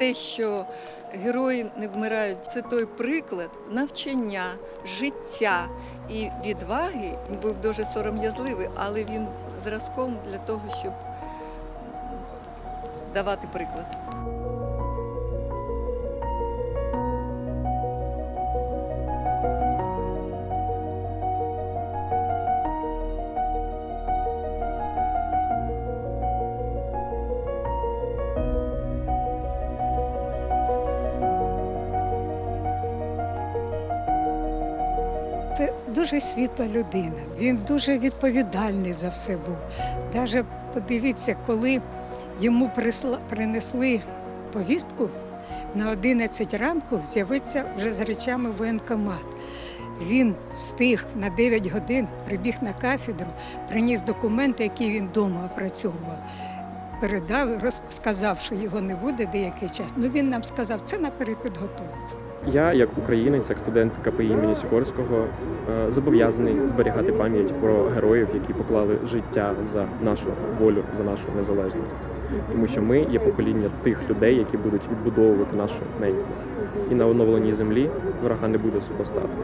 Те, що герої не вмирають, це той приклад навчання, життя і відваги. Він був дуже сором'язливий, але він зразком для того, щоб давати приклад. Це дуже світла людина. Він дуже відповідальний за все був. Даже подивіться, коли йому принесли повістку на 11 ранку, з'явиться вже з речами воєнкомат. Він встиг на 9 годин, прибіг на кафедру, приніс документи, які він вдома опрацьовував. Передав, роз- сказав, що його не буде деякий час. Ну він нам сказав, це на перепідготовку. Я, як українець, як студент КПІ імені Сікорського, е, зобов'язаний зберігати пам'ять про героїв, які поклали життя за нашу волю, за нашу незалежність. Тому що ми є покоління тих людей, які будуть відбудовувати нашу неньку. І на оновленій землі врага не буде супостату.